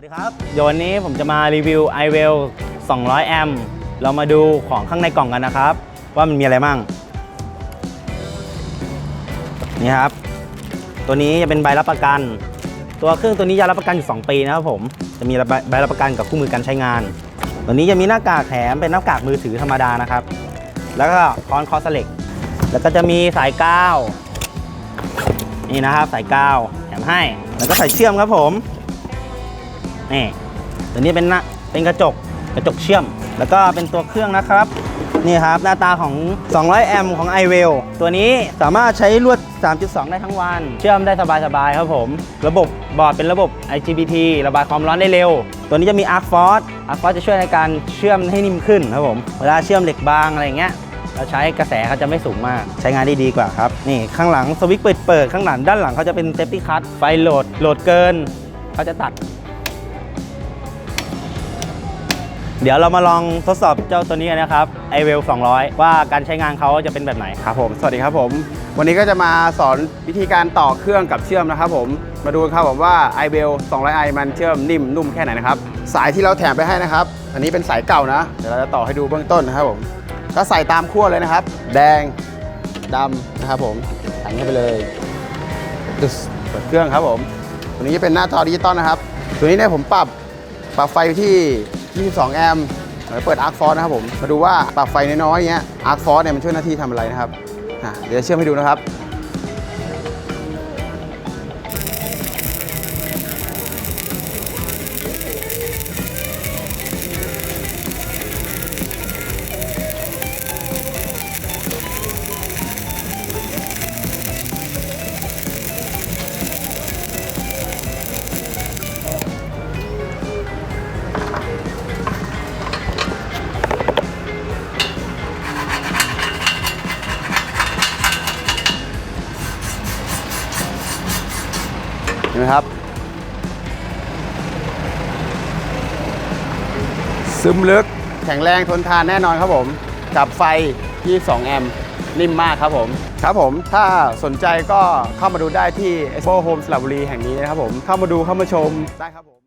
วัสดีครับเดี๋ยววันนี้ผมจะมารีวิว i w e l 200 แอมป์เรามาดูของข้างในกล่องกันนะครับ ว่ามันมีอะไรมั่งนี่ครับ ตัวนี้จะเป็นใบรับประกัน ตัวเครื่องตัวนี้จะรับประกันอยู่ 2 ปีนะครับผม จะมีใบรับประกันกับคู่มือการใช้งาน ตัวนี้จะมีหน้ากากแถมเป็นหน้ากากมือถือธรรมดานะครับ แล้วก็คอนคอสเหล็ก แล้วก็จะมีสายกาว นี่นะครับสายกาวแถมให้ แล้วก็สายเชื่อมครับผม นี่ตัวนี้เป็นหน้าเป็นกระจกกระจกเชื่อม แล้วก็เป็นตัวเครื่องนะครับ นี่ครับหน้าตาของ 200 แอมป์ของ i w e l ตัวนี้สามารถใช้ลวด 3.2 ได้ทั้งวัน เชื่อมได้สบายๆครับผม ระบบบอร์ดเป็นระบบ IGBT ระบายความร้อนได้เร็ว ตัวนี้จะมี Arc Force Arc Force จะช่วยในการเชื่อมให้นิ่มขึ้นครับผม เวลาเชื่อมเหล็กบางอะไรเงี้ยเราใช้กระแสเขาจะไม่สูงมาก ใช้งานได้ดีกว่าครับ นี่ข้างหลังสวิตช์เปิดเปิดข้างหลังด้านหลังเขาจะเป็นเซฟตี้คัทไฟโหลดโหลดเกินเขาจะตัด เดี๋ยวเรามาลองทดสอบเจ้าตัวนี้กันนะครับ i w e l 200 ว่าการใช้งานเขาจะเป็นแบบไหน ครับผม สวัสดีครับผม วันนี้ก็จะมาสอนวิธีการต่อเครื่องกับเชื่อมนะครับผม มาดูกันครับผมว่า i b e l 200i มันเชื่อมนิ่มนุ่มแค่ไหนนะครับ สายที่เราแถมไปให้นะครับ อันนี้เป็นสายเก่านะ เดี๋ยวเราจะต่อให้ดูเบื้องต้นนะครับผม ก็ใส่ตามขั้วเลยนะครับ แดงดำนะครับผมใส่เข้าไปเลยเปิดเครื่องครับผม ตัวนี้จะเป็นหน้าจอดิจิตอลนะครับ ตัวนี้เนี่ยผมปรับปรับไฟที่ 22 แอมป์เดี๋ยวเปิดอาร์กฟอสนะครับผม มาดูว่าปรับไฟน้อยๆเงี้ยอาร์กฟอสเนี่ยมันช่วยหน้าที่ทำอะไรนะครับเดี๋ยวเชื่อมให้ดูนะครับ เห็นไหมครับ ซึมลึกแข็งแรงทนทานแน่นอนครับผม กับไฟที่2แอมป์นิ่มมากครับผม ครับผมถ้าสนใจก็เข้ามาดูได้ที่ Expo Home สระบุรีแห่งนี้นะครับผม เข้ามาดูเข้ามาชมได้ครับผม